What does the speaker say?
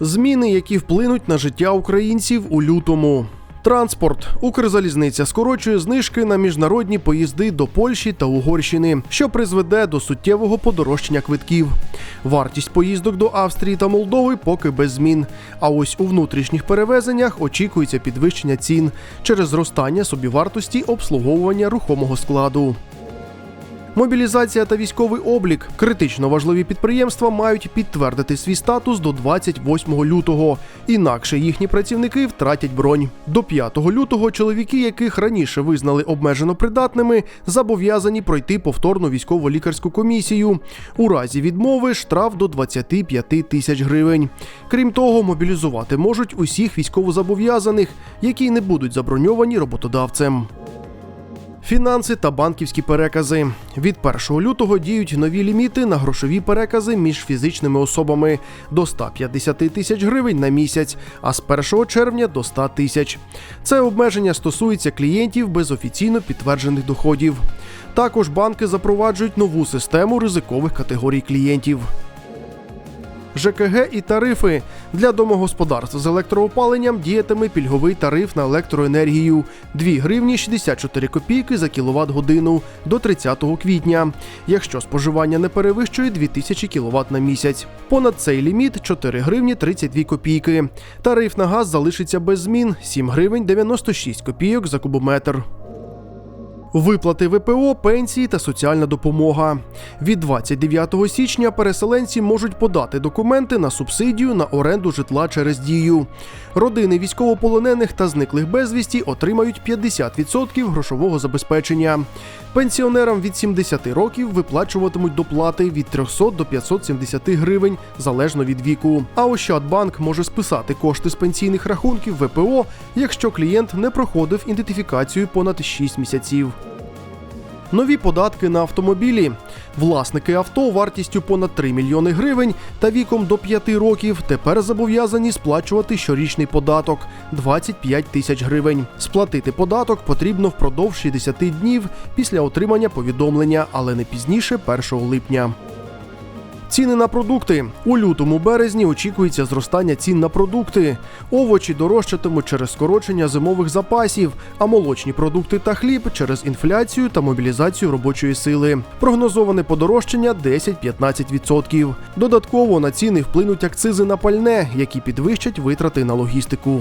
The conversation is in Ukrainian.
Зміни, які вплинуть на життя українців у лютому. Транспорт. Укрзалізниця скорочує знижки на міжнародні поїзди до Польщі та Угорщини, що призведе до суттєвого подорожчання квитків. Вартість поїздок до Австрії та Молдови поки без змін. А ось у внутрішніх перевезеннях очікується підвищення цін через зростання собівартості обслуговування рухомого складу. Мобілізація та військовий облік. Критично важливі підприємства мають підтвердити свій статус до 28 лютого. Інакше їхні працівники втратять бронь. До 5 лютого чоловіки, яких раніше визнали обмежено придатними, зобов'язані пройти повторну військово-лікарську комісію. У разі відмови штраф до 25 тисяч гривень. Крім того, мобілізувати можуть усіх військовозобов'язаних, які не будуть заброньовані роботодавцем. Фінанси та банківські перекази від 1 лютого діють нові ліміти на грошові перекази між фізичними особами до 150 тисяч гривень на місяць, а з 1 червня до 100 тисяч. Це обмеження стосується клієнтів без офіційно підтверджених доходів. Також банки запроваджують нову систему ризикових категорій клієнтів. ЖКГ і тарифи для домогосподарств з електроопаленням діятиме пільговий тариф на електроенергію 2 гривні 64 копійки за кіловат годину до 30 квітня, якщо споживання не перевищує 2000 кВт на місяць. Понад цей ліміт 4 гривні 32 копійки. Тариф на газ залишиться без змін 7 гривень 96 копійок за кубометр. Виплати ВПО, пенсії та соціальна допомога. Від 29 січня переселенці можуть подати документи на субсидію на оренду житла через дію. Родини військовополонених та зниклих безвісті отримають 50% грошового забезпечення. Пенсіонерам від 70 років виплачуватимуть доплати від 300 до 570 гривень залежно від віку. А Ощадбанк може списати кошти з пенсійних рахунків ВПО, якщо клієнт не проходив ідентифікацію понад 6 місяців. Нові податки на автомобілі. Власники авто вартістю понад 3 мільйони гривень та віком до 5 років тепер зобов'язані сплачувати щорічний податок 25 тисяч гривень. Сплатити податок потрібно впродовж 60 днів після отримання повідомлення, але не пізніше 1 липня. Ціни на продукти у лютому березні очікується зростання цін на продукти. Овочі дорожчатимуть через скорочення зимових запасів, а молочні продукти та хліб через інфляцію та мобілізацію робочої сили. Прогнозоване подорожчання 10-15%. Додатково на ціни вплинуть акцизи на пальне, які підвищать витрати на логістику.